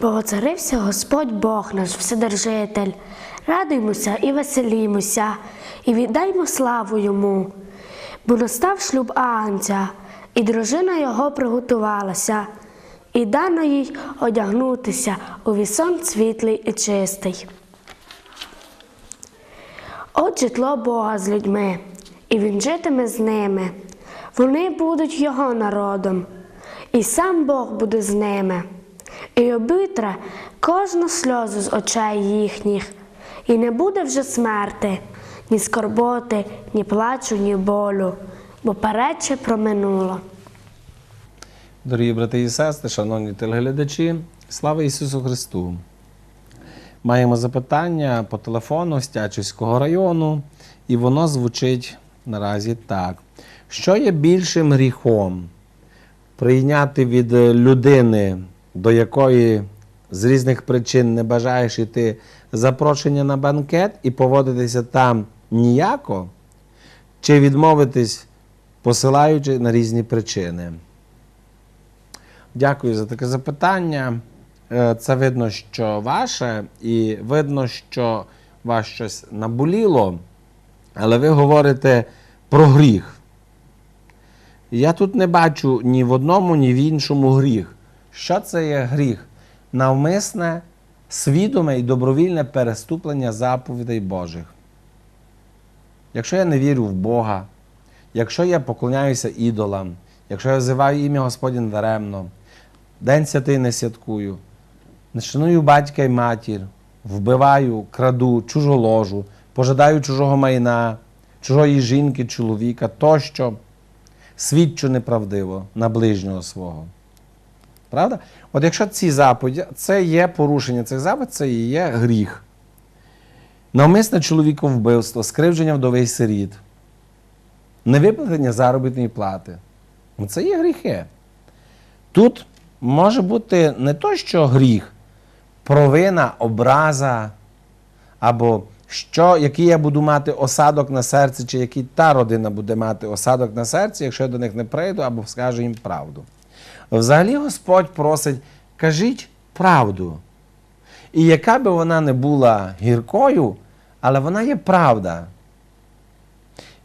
Бо Господь Бог наш Вседержитель. Радуймося і веселімося, і віддаймо славу йому. Бо настав шлюб Агнця, і дружина його приготувалася, і дано їй одягнутися у вісон світлий і чистий. От житло Бога з людьми, і він житиме з ними. Вони будуть його народом, і сам Бог буде з ними, і обітре кожну сльозу з очей їхніх, і не буде вже смерти, ні скорботи, ні плачу, ні болю, бо перече проминуло. Дорогі брати і сестри, шановні телеглядачі, слава Ісусу Христу! Маємо запитання по телефону з Тячівського району, і воно звучить наразі так: що є більшим гріхом? Прийняти від людини, до якої з різних причин не бажаєш йти запрошення на банкет і поводитися там ніяко, чи відмовитись, посилаючи на різні причини? Дякую за таке запитання. Е, Це видно, що ваше, і видно, що вас щось наболіло, але ви говорите про гріх. Я тут не бачу ні в одному, ні в іншому гріх. Що це є гріх? Навмисне, свідоме і добровільне переступлення заповідей Божих. Якщо я не вірю в Бога, якщо я поклоняюся ідолам, якщо я взиваю ім'я Господнє даремно, День святий не святкую, не шаную батька і матір, вбиваю, краду, чужу ложу, пожадаю чужого майна, чужої жінки, чоловіка тощо, свідчу неправдиво на ближнього свого. Правда? От якщо ці заповіді, це є порушення цих заповідей, це і є гріх. Навмисне чоловіковбивство, скривдження вдовий сиріт, невиплатення заробітної плати. Ну, Це є гріхи. Тут може бути не то, що гріх, провина, образа, або що, який я буду мати осадок на серці, чи який та родина буде мати осадок на серці, якщо я до них не прийду або скажу їм правду. Взагалі Господь просить, кажіть правду. І яка би вона не була гіркою, але вона є правда.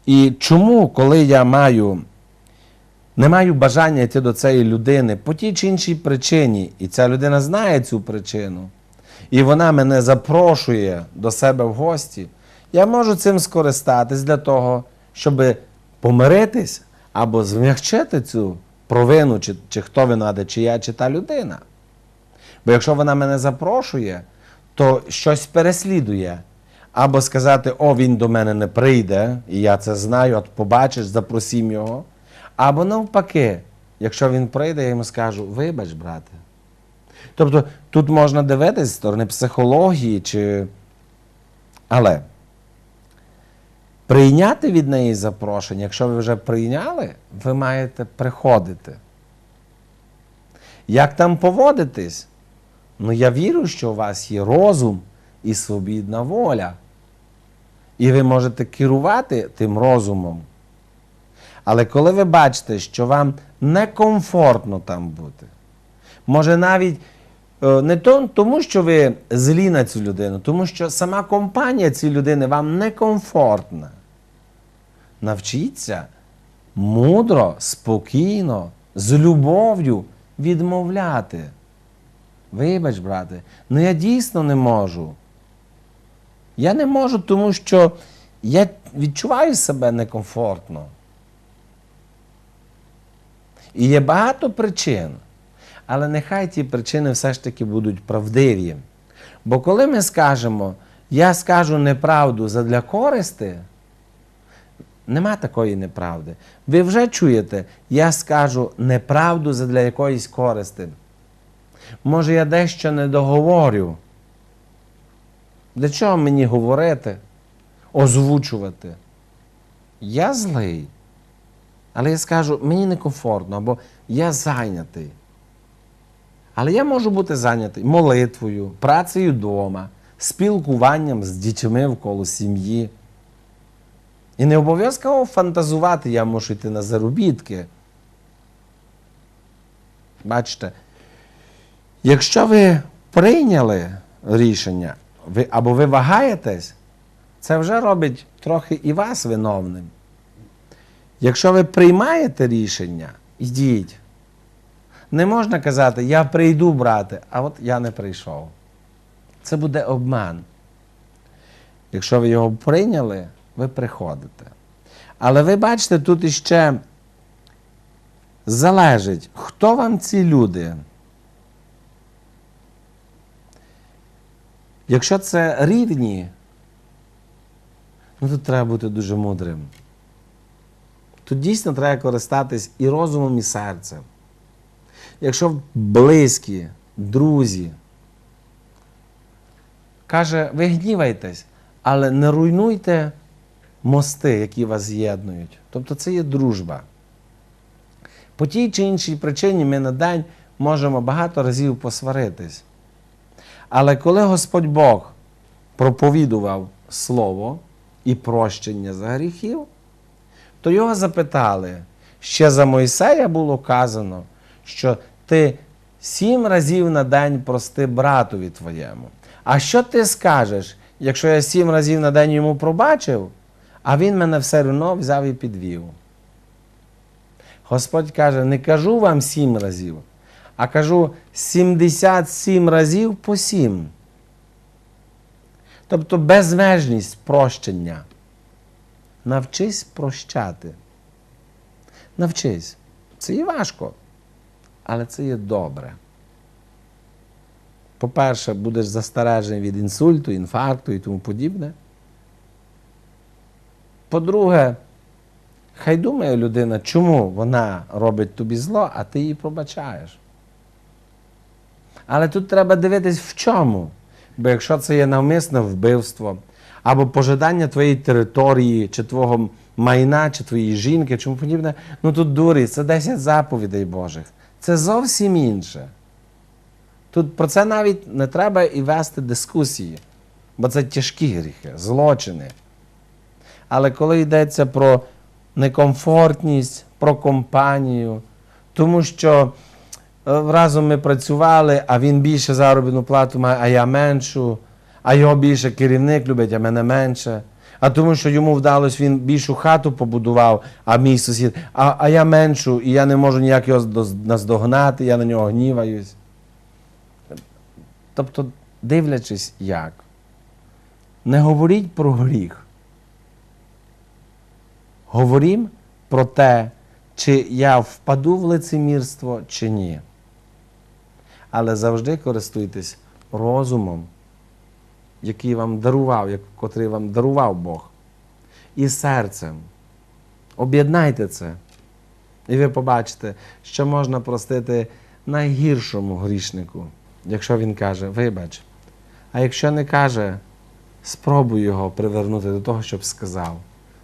І чому, коли я маю не маю бажання йти до цієї людини по тій чи іншій причині, і ця людина знає цю причину, і вона мене запрошує до себе в гості, я можу цим скористатись для того, щоб помиритись або змягчити цю провину, чи, чи хто винуватий, чи я, чи та людина. Бо якщо вона мене запрошує, то щось переслідує. Або сказати, о, він до мене не прийде, і я це знаю, от побачиш, запросім його. Або навпаки, якщо він прийде, я йому скажу, вибач, брате. Тобто тут можна дивитися з сторони психології, чи... але прийняти від неї запрошення, якщо ви вже прийняли, ви маєте приходити. Як там поводитись? Ну, я вірю, що у вас є розум і свобідна воля. І ви можете керувати тим розумом. Але коли ви бачите, що вам некомфортно там бути, може навіть е, не тому, що ви злі на цю людину, тому що сама компанія цієї людини вам некомфортна. Навчіться мудро, спокійно, з любов'ю відмовляти. Вибач, брате, ну я дійсно не можу. Я не можу, тому що я відчуваю себе некомфортно. І є багато причин, але нехай ті причини все ж таки будуть правдиві. Бо коли ми скажемо, я скажу неправду задля користи, нема такої неправди. Ви вже чуєте, я скажу неправду задля якоїсь користи. Може, я дещо не договорю. Для чого мені говорити, озвучувати? Я злий. Але я скажу, мені некомфортно, або я зайнятий. Але я можу бути зайнятий молитвою, працею вдома, спілкуванням з дітьми вколо сім'ї. І не обов'язково фантазувати, я можу йти на заробітки. Бачите, якщо ви прийняли рішення, ви, або ви вагаєтесь, це вже робить трохи і вас виновним. Якщо ви приймаєте рішення, йдіть. Не можна казати, я прийду брати, а от я не прийшов. Це буде обман. Якщо ви його прийняли, ви приходите. Але ви бачите, тут іще залежить, хто вам ці люди. Якщо це рівні, ну тут треба бути дуже мудрим. Тут дійсно треба користатись і розумом, і серцем. Якщо близькі, друзі, каже, ви гнівайтесь, але не руйнуйте мости, які вас з'єднують. Тобто це є дружба. По тій чи іншій причині ми на день можемо багато разів посваритись. Але коли Господь Бог проповідував Слово і прощення за гріхів, то його запитали, ще за Мойсея було казано, що ти сім разів на день прости братові твоєму. А що ти скажеш, якщо я сім разів на день йому пробачив, а він мене все одно взяв і підвів? Господь каже, не кажу вам сім разів, а кажу 77 разів по сім. Тобто безмежність прощення. Навчись прощати. Навчись. Це є важко, але це є добре. По-перше, будеш застережений від інсульту, інфаркту і тому подібне. По-друге, хай думає людина, чому вона робить тобі зло, а ти її пробачаєш. Але тут треба дивитись в чому. Бо якщо це є навмисне вбивство, або пожидання твоєї території, чи твого майна, чи твоєї жінки, чому подібне, ну тут дурість, це 10 заповідей Божих. Це зовсім інше. Тут про це навіть не треба і вести дискусії, бо це тяжкі гріхи, злочини. Але коли йдеться про некомфортність, про компанію, тому що е, разом ми працювали, а він більше заробітну плату має, а я меншу, а його більше керівник любить, а мене менше. А тому, що йому вдалося, він більшу хату побудував, а мій сусід, а, а я меншу, і я не можу ніяк його наздогнати, я на нього гніваюсь. Тобто, дивлячись як, не говоріть про гріх. Говорім про те, чи я впаду в лицемірство, чи ні. Але завжди користуйтесь розумом, який вам дарував, як- котрий вам дарував Бог, і серцем. Об'єднайте це. І ви побачите, що можна простити найгіршому грішнику, якщо він каже, вибач. А якщо не каже, спробуй його привернути до того, щоб сказав.